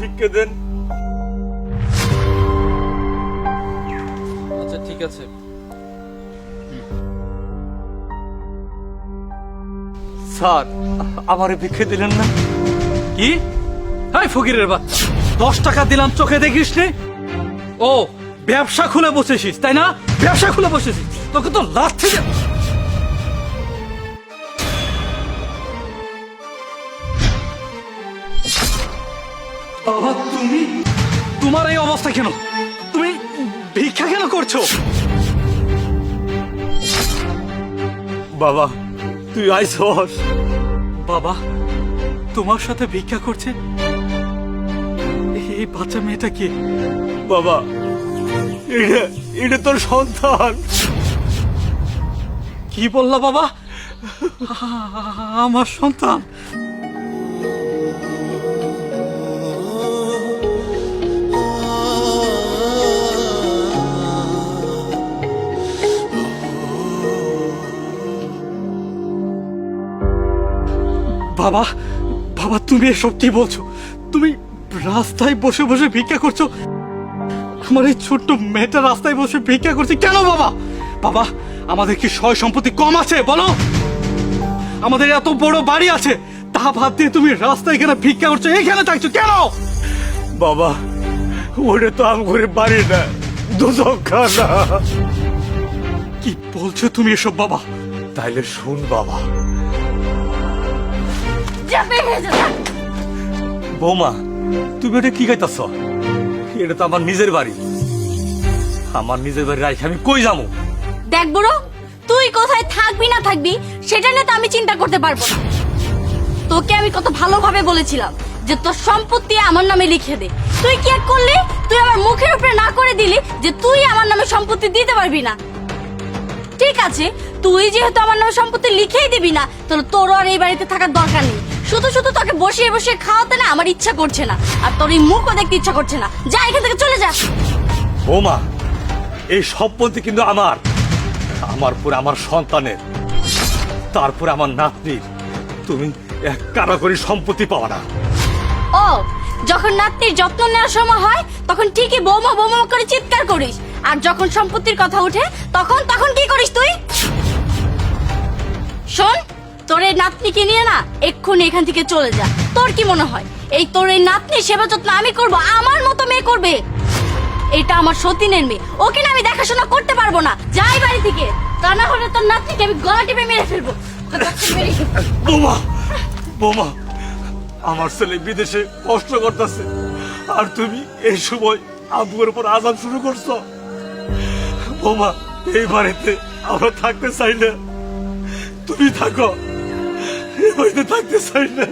ভিক্ষে দেন। আচ্ছা ঠিক আছে। স্যার আমারে ভিক্ষে দিলেন না? কি? হাই ফকিরের বাচ্চা দশ টাকা দিলাম চোখে দেখিস নে? ও ব্যবসা খুলে বসেছিস তাই না? ব্যবসা খুলে বসেছিস তোকে তো লাথি বাবা তুমি? তোমার এই অবস্থা কেন? তুমি ভিক্ষা কেন করছ? বাবা তুই আইসস বাবা তোমার সাথে ভিক্ষা করছে? এই বাচ্চা মেয়েটা কে? বাবা এটা এটা তোর সন্তান। কি বললা বাবা? আমার সন্তান। বাবা বাবা তুমি এসব কি বলছো? তুমি রাস্তায় বসে বসে ভিক্ষা করছ? আমার এই ছোট্ট মেয়েটা রাস্তায় বসে ভিক্ষা করছে কেন বাবা? বাবা আমাদের কি সয় সম্পত্তি কম আছে বলো? আমাদের এত বড় বাড়ি আছে তা ভাত দিয়ে তুমি রাস্তায় এখানে ভিক্ষা করছ এখানে থাকছো কেন? বাবা ওটা তো আম করে বাড়ি না। কি বলছো তুমি এসব বাবা? তাইলে শুন বাবা বৌমা, তুমি ওটা কি খাইতাছ? এটা তো আমার নিজের বাড়ি। আমার নিজের বাড়ি রাইখে আমি কই যাব? দেখ বুড়ো, তুই কোথায় থাকবি না থাকবি, সেটা নিয়ে তো আমি চিন্তা করতে পারব না। তোকে আমি কত ভালোভাবে বলেছিলাম যে তোর সম্পত্তি আমার নামে লিখে দে। তুই কি করলি? তুই আমার মুখের উপরে না করে দিলি যে তুই আমার নামে সম্পত্তি দিতে পারবি না। ঠিক আছে, তুই যেহেতু আমার নামে সম্পত্তি লিখেই দিবি না, তাহলে তোর আর এই বাড়িতে থাকার দরকার নেই। শুধু শুধু তোকে বসিয়ে বসিয়ে খাওয়াতে না আমার ইচ্ছা করছে না। আর তোর এই মুখও দেখতে ইচ্ছা করছে না। যা এখান থেকে চলে যা। বৌমা এই সম্পত্তি কিন্তু আমার। আমার পরে আমার সন্তানের তারপরে আমার নাতনির। তুমি এক কারা করে সম্পত্তি পাওয়া না। ও যখন নাতনির যত্ন নেওয়ার সময় হয় তখন ঠিকই বৌমা বৌমা করে চিৎকার করিস। আর যখন সম্পত্তির কথা ওঠে তখন তখন কি করিস তুই? শোন এই নাতনিকে নিয়ে না এক্ষুনি এখান থেকে চলে যা। তোর কি মনে হয়? এই তোর এই নাতনির সেবা যত্ন আমি করব? আমার মতো মেয়ে করবে? এটা আমার সতীনের মেয়ে। ওকে না আমি দেখাশোনা করতে পারব না। যাই বাড়ি থেকে। তা না হলে তোর নাতনিকে আমি গলা টিপে মেরে ফেলব। বোমা বোমা, আমার ছেলে বিদেশে কষ্ট করতেছে। আর তুমি এই সময় আব্বুর উপর আজাব শুরু করছ। বোমা, এই বাড়িতে আমরা থাকতে চাই না। তুমি থাকো। বাড়িতে থাকতে চাই না।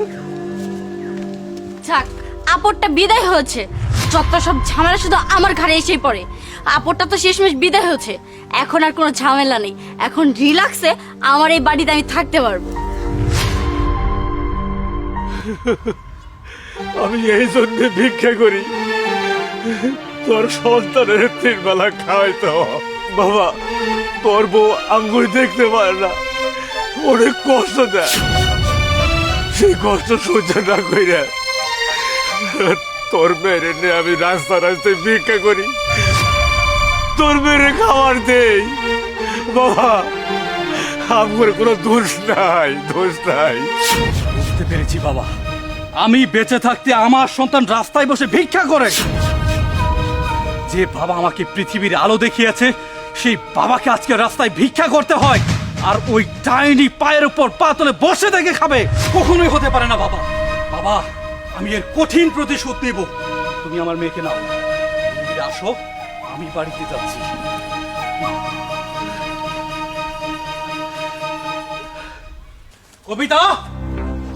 যাক আপরটা বিদায় হয়েছে। যত সব ঝামেলা শুধু আমার ঘাড়ে এসেই পড়ে। আপরটা তো শেষমেশ বিদায় হয়েছে। এখন আর কোনো ঝামেলা নেই। এখন রিল্যাক্সে আমার এই বাড়িতে আমি থাকতে পারব। আমি এই জন্য ভিক্ষা করি। তোর সন্তানের তিন বেলা খাওয়াইতে। বাবা তোর বউ আঙ্গুর দেখতে পারে না। অনেক কষ্ট দেয়। সেই কষ্ট সহ্য না কইরা তোর মেরে নিয়ে আমি রাস্তা রাস্তায় ভিক্ষা করি। তোর মেরে খাবার দেই। বাবা, আমার কোনো দোষ নাই দোষ নাই। বুঝতে পেরেছি, বাবা। আমি বেঁচে থাকতে আমার সন্তান রাস্তায় বসে ভিক্ষা করে। যে বাবা আমাকে পৃথিবীর আলো দেখিয়েছে, সেই বাবাকে আজকে রাস্তায় ভিক্ষা করতে হয়। আর ওই ডাইনি পায়ের উপর পা তুলে বসে থেকে খাবে। কখনোই হতে পারে না বাবা। বাবা আমি এর কঠিন প্রতিশোধ নেব। তুমি আমার মেয়েকে নাও। তুমি আসো আমি বাড়িতে যাচ্ছি। কবিতা!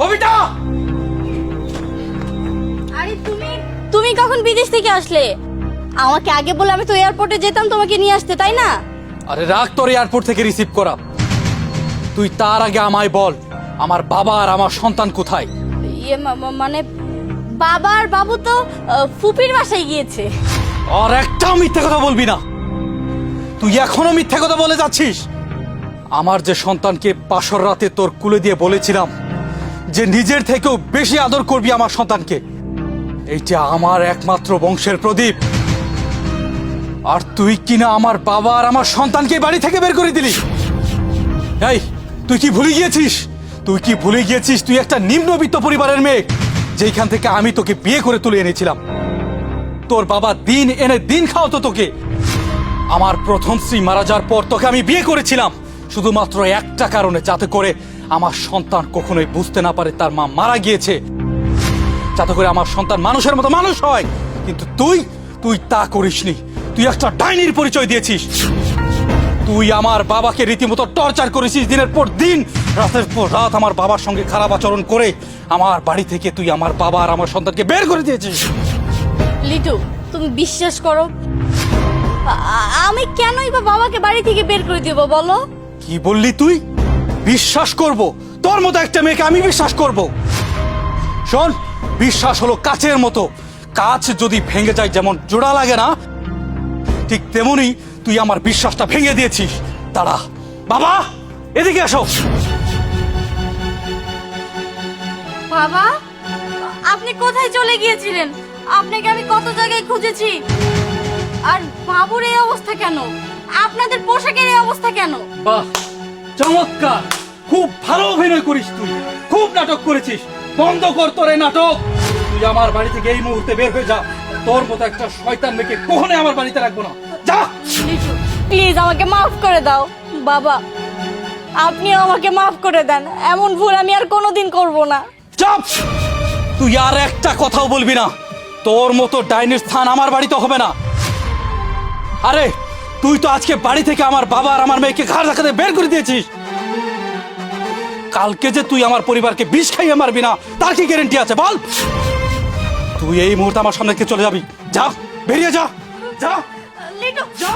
কবিতা! আরে তুমি তুমি কখন বিদেশ থেকে আসলে? আমাকে আগে বলে আমি তো এয়ারপোর্টে যেতাম তোমাকে নিয়ে আসতে তাই না? আরে রাগ তোর এয়ারপোর্ট থেকে রিসিভ করা। তুই তার আগে আমায় বল আমার বাবা আর আমার সন্তান কোথায়? ইয়ে মা- মা- মানে বাবা আর বাবু তো আহ, ফুপির বাসায় গিয়েছে। আর একটাও মিথ্যে কথা বলবি না। তুই এখনও মিথ্যে কথা বলে যাচ্ছিস? আমার যে সন্তানকে পাশর রাতে তোর কুলে দিয়ে বলেছিলাম যে নিজের থেকেও বেশি আদর করবি আমার সন্তানকে এইটা আমার একমাত্র বংশের প্রদীপ। আর তুই কিনা আমার বাবা আর আমার সন্তানকে বাড়ি থেকে বের করে দিলি? এই তুই কি ভুলে গিয়েছিস? তুই কি ভুলে গিয়েছিস? তুই একটা নিম্নবিত্ত পরিবারের মেয়ে যেখান থেকে আমি তোকে বিয়ে করে তুলে এনেছিলাম। তোর বাবা দিন এনে দিন খাওয়াতো তোকে। আমার প্রথম স্ত্রী মারা যাওয়ার পর তোকে আমি বিয়ে করেছিলাম। শুধুমাত্র একটা কারণে, যাতে করে আমার সন্তান কখনোই বুঝতে না পারে তার মা মারা গিয়েছে। যাতে করে আমার সন্তান মানুষের মতো মানুষ হয়। কিন্তু তুই তুই তা করিসনি। তুই একটা ডাইনির পরিচয় দিয়েছিস। তুই আমার বাবাকে রীতিমতো টর্চার করেছিস দিনের পর দিন। রাতের পর রাত আমার বাবার সঙ্গে খারাপ আচরণ করে আমার বাড়ি থেকে তুই আমার বাবা আর আমার সন্তানকে বের করে দিয়েছিস। লিটু তুমি বিশ্বাস করো? আমি কেনই বা বাবাকে বাড়ি থেকে বের করে দেবো বলো? কি বললি তুই? বিশ্বাস করব। তোর মতো একটা মেয়েকে আমি বিশ্বাস করব। শোন বিশ্বাস হলো কাচের মতো। কাচ যদি ভেঙে যায় যেমন জোড়া লাগে না ঠিক তেমনি তুই আমার বিশ্বাসটা ভেঙে দিয়েছিস। দাঁড়া। বাবা এদিকে এসো বাবা আপনি কোথায় চলে গিয়েছিলেন? আপনাকে আমি কত জায়গায় খুঁজেছি? আর বাবুর এই অবস্থা কেন? আপনাদের পোশাকের এই অবস্থা কেন? বাহ চমৎকার। খুব ভালো অভিনয় করিস তুই। খুব নাটক করেছিস। বন্ধ কর তোর এই নাটক। তুই আমার বাড়ি থেকে এই মুহূর্তে বের হয়ে যা। তোর মতো একটা শয়তান মেয়েকে কখনোই আমার বাড়িতে রাখব না। যা! প্লিজ আমাকে মাফ করে দাও। বাবা আপনিও আমাকে মাফ করে দেন। এমন ভুল আমি আর কোনোদিন করব না। চাপ তুই আর একটা কথাও বলবি না। তোর মতো ডাইনির স্থান আমার বাড়িতে হবে না। আরে তুই তো আজকে বাড়ি থেকে আমার বাবা আর আমার মেয়েকে ঘাড় ধাক্কাতে বের করে দিয়েছিস। কালকে যে তুই আমার পরিবারকে বিষ খাইয়ে মারবি না তার কি গ্যারেন্টি আছে বল? তুই এই মুহূর্তে আমার সামনে চলে যাবি। যা বেরিয়ে যা। যা। লিটু যা